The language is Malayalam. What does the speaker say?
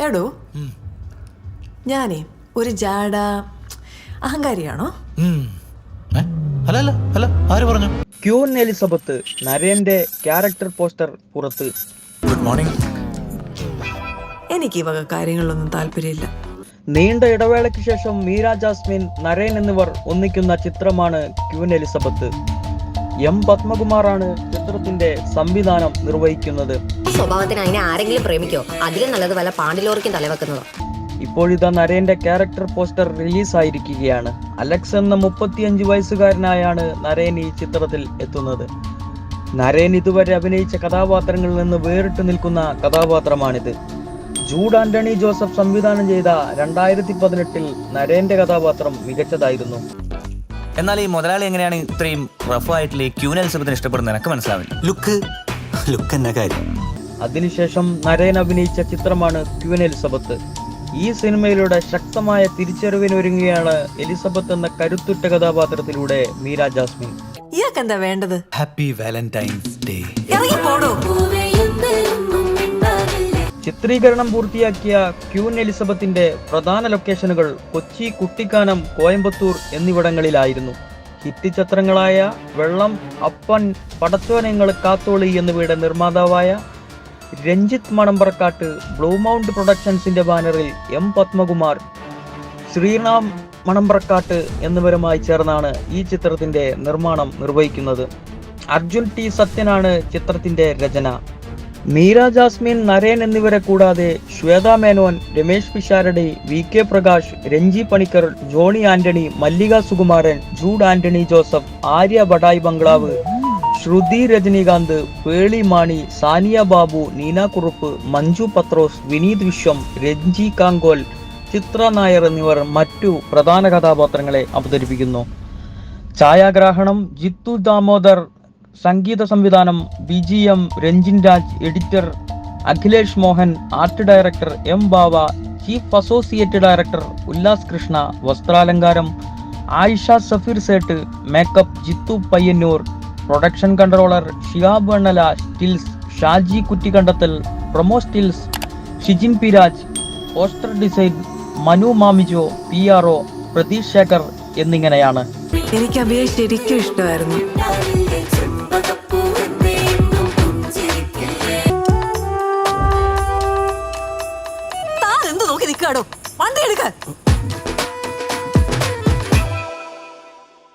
എടോ. ഞാനേ ഒരു ജാട അഹങ്കാരിയാണോ? ഉം. ഏ? അല്ല അല്ല അല്ല. ആര് പറഞ്ഞു? ക്യൂൻ എലിസബത്ത് നരേന്റെ ക്യാരക്ടർ പോസ്റ്റർ പുറത്ത്. ഗുഡ് മോർണിംഗ് എനിക്ക് ഈ വക കാര്യങ്ങളിലൊന്നും താല്പര്യമില്ല. നീണ്ട ഇടവേളയ്ക്ക് ശേഷം മീര ജാസ്മിൻ നരേൻ എന്നിവർ ഒന്നിക്കുന്ന ചിത്രമാണ് ക്യൂൻ എലിസബത്ത് എം പത്മകുമാറാണ് ചിത്രത്തിന്റെ സംവിധാനം നിർവഹിക്കുന്നത്. സ്വഭാവത്തിന് അതിനെ ആരെങ്കിലും പ്രേമിക്കോ? അതിലും നല്ലത് വല്ല പാണ്ടിലോറിക്കും തലവെക്കുന്നതോ? ഇപ്പോഴിതാ നരേന്റെ ക്യാരക്ടർ പോസ്റ്റർ റിലീസ് ആയിരിക്കുകയാണ് അലക്സ് എന്ന മുപ്പത്തിയഞ്ച് വയസ്സുകാരനായാണ് നരേൻ ഈ ചിത്രത്തിൽ എത്തുന്നത്. നരേൻ ഇതുവരെ അഭിനയിച്ച കഥാപാത്രങ്ങളിൽ നിന്ന് വേറിട്ട് നിൽക്കുന്ന കഥാപാത്രമാണിത്. ജൂഡ് ആന്റണി ജോസഫ് സംവിധാനം ചെയ്ത രണ്ടായിരത്തി പതിനെട്ടിൽ നരേന്റെ കഥാപാത്രം മികച്ചതായിരുന്നു. എന്നാൽ ഈ മുതലാളി എങ്ങനെയാണ് ഇത്രയും റഫായിട്ടുള്ള ഈ എലിസബത്തിന് ഇഷ്ടപ്പെടുന്നത്? എനിക്ക് മനസ്സിലാവില്ല. ലുക്ക് ലുക്ക് എന്ന കാര്യം. അതിനുശേഷം നരയൻ അഭിനയിച്ച ചിത്രമാണ് ക്യുവൻ എലിസബത്ത് ഈ സിനിമയിലൂടെ ശക്തമായ തിരിച്ചറിവിനൊരുങ്ങുകയാണ് എലിസബത്ത് എന്ന കരുത്തുറ്റ കഥാപാത്രത്തിലൂടെ മീര ജാസ്മിൻ. ഇയാൾക്കെന്താ വേണ്ടത്? ഹാപ്പി വാലന്റൈൻസ് ഡേ ഇറങ്ങി പോടോ ചിത്രീകരണം പൂർത്തിയാക്കിയ ക്യൂൻ എലിസബത്തിന്റെ പ്രധാന ലൊക്കേഷനുകൾ കൊച്ചി കുട്ടിക്കാനം കോയമ്പത്തൂർ എന്നിവിടങ്ങളിലായിരുന്നു. ഹിറ്റ് ചിത്രങ്ങളായ വെള്ളം അപ്പൻ പടച്ചോനങ്ങൾ കാത്തോളി എന്നിവയുടെ നിർമ്മാതാവായ രഞ്ജിത്ത് മണമ്പറക്കാട്ട് ബ്ലൂ മൗണ്ട് പ്രൊഡക്ഷൻസിന്റെ ബാനറിൽ എം പത്മകുമാർ. ശ്രീറാം മണമ്പറക്കാട്ട് എന്നിവരുമായി ചേർന്നാണ് ഈ ചിത്രത്തിന്റെ നിർമ്മാണം നിർവഹിക്കുന്നത്. അർജുൻ ടി സത്യനാണ് ചിത്രത്തിന്റെ രചന. മീര ജാസ്മിൻ നരേൻ എന്നിവരെ കൂടാതെ ശ്വേത മേനോൻ രമേശ് പിഷാരടി വി കെ പ്രകാശ് രഞ്ജി പണിക്കർ ജോണി ആന്റണി മല്ലിക സുകുമാരൻ ജൂഡ് ആന്റണി ജോസഫ് ആര്യ ബഡായി ബംഗ്ലാവ് ശ്രുതി രജനീകാന്ത് പേളി മാണി സാനിയ ബാബു നീന കുറുപ്പ് മഞ്ജു പത്രോസ് വിനീത് വിശ്വം രഞ്ജി കാങ്കോൽ ചിത്ര നായർ എന്നിവർ മറ്റു പ്രധാന കഥാപാത്രങ്ങളെ അവതരിപ്പിക്കുന്നു. ഛായാഗ്രാഹണം ജിത്തു ദാമോദർ സംഗീത സംവിധാനം B G M Ranjin Raj editor Akhilesh Mohan art director M Bava chief associate director Ullas Krishna വസ്ത്രാലങ്കാരം Ayesha Safeer Sait makeup Jithu Payyanur production controller Shihab Vannala stills Shaji Kuttikandathil promo stills Shijin Piraj poster design Manu Mamijo P R O Pratheesh Sekhar എന്നിങ്ങനെയാണ്. എനിക്ക് അഭിയെ ശരിക്കും ഇഷ്ടമായിരുന്നു. എന്ത് നോക്കി നിൽക്കാടോ വണ്ടി എടുക്ക.